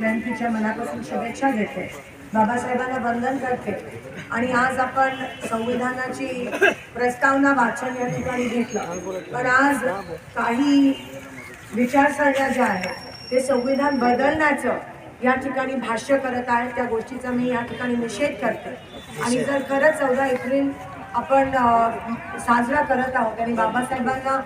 जयंतीच्या मनापासून शुभेच्छा देते बाबासाहेबांना वंदन करते. आणि आज आपण संविधानाची प्रस्तावना वाचन या ठिकाणी घेतलं. पण आज काही विचारसरण्या ज्या आहेत ते संविधान बदलण्याचं या ठिकाणी भाष्य करत आहेत. त्या गोष्टीचा मी या ठिकाणी निषेध करते. आणि जर खरंच चौदा एप्रिल आपण साजरा करत आहोत आणि बाबासाहेबांना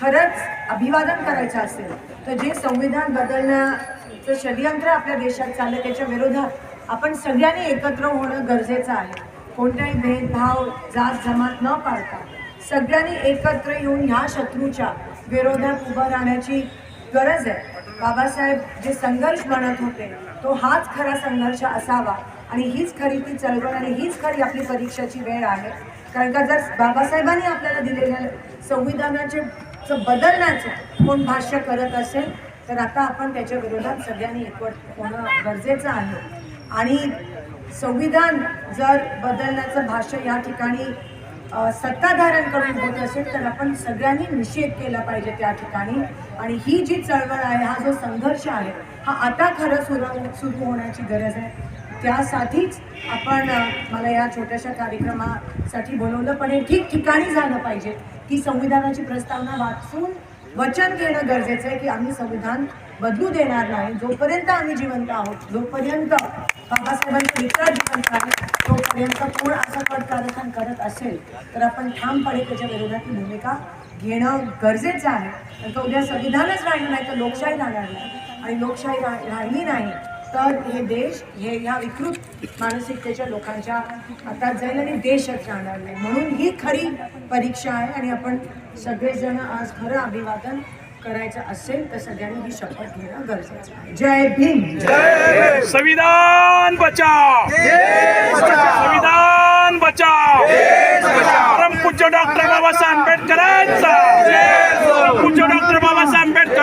खरंच अभिवादन करायचं असेल तर जे संविधान बदलण्याचं षडयंत्र आपल्या देशात चाललं त्याच्या विरोधात आपण सगळ्यांनी एकत्र होणं गरजेचं आहे. कोणताही भेदभाव जात जमात न पाळता सगळ्यांनी एकत्र येऊन ह्या शत्रूच्या विरोधात उभं राहण्याची गरज आहे. बाबासाहेब जे संघर्ष म्हणत होते तो हाच खरा संघर्ष असावा आणि हीच खरी ती चळवळ आणि हीच खरी आपली परीक्षाची वेळ आहे. कारण का जर बाबासाहेबांनी आपल्याला दिलेल्या संविधानाचे बदलण्याचं कोण भाष्य करत असेल तर आता आपण त्याच्या विरोधात सगळ्यांनी एकवट होणं गरजेचं आहे. आणि संविधान जर बदलण्याचं भाष्य या ठिकाणी सत्ताधाऱ्यांकडून होत असेल तर आपण सगळ्यांनी निषेध केला पाहिजे त्या ठिकाणी. आणि ही जी चळवळ आहे हा जो संघर्ष आहे हा आता खरं सुरू सुरू होण्याची गरज आहे. त्यासाठीच आपण मला या छोट्याशा कार्यक्रमासाठी बोलवलं पण हे ठिकठिकाणी झालं पाहिजे. ही संविधानाची प्रस्तावना वाचून वचन घेणं गरजेचं आहे की आम्ही संविधान बदलू देणार नाही. जोपर्यंत आम्ही जिवंत आहोत जोपर्यंत बाबासाहेबांचे मित्र जिवंत आहेत तोपर्यंत कोण असं कडकारस्थान करत असेल तर आपण ठामपणे त्याच्या विरोधात भूमिका घेणं गरजेचं आहे. तो उद्या संविधानच राहिलं नाही तर लोकशाही राहणार नाही. आणि लोकशाही रा राहिली नाही तर हे देश हे ह्या विकृत मानसिकतेच्या लोकांच्या हातात जाईल आणि देशच राहणार नाही. म्हणून ही खरी परीक्षा आहे आणि आपण सगळेजण आज खरं अभिवादन करायचं असेल तर सगळ्यांनी ही शपथ घेणं गरजेचं आहे. जय भीम. संविधान बचाव. संविधान बचाव. परम पूज्य डॉक्टर बाबासाहेब आंबेडकरांचा. परमपूज्य डॉक्टर बाबासाहेब आंबेडकर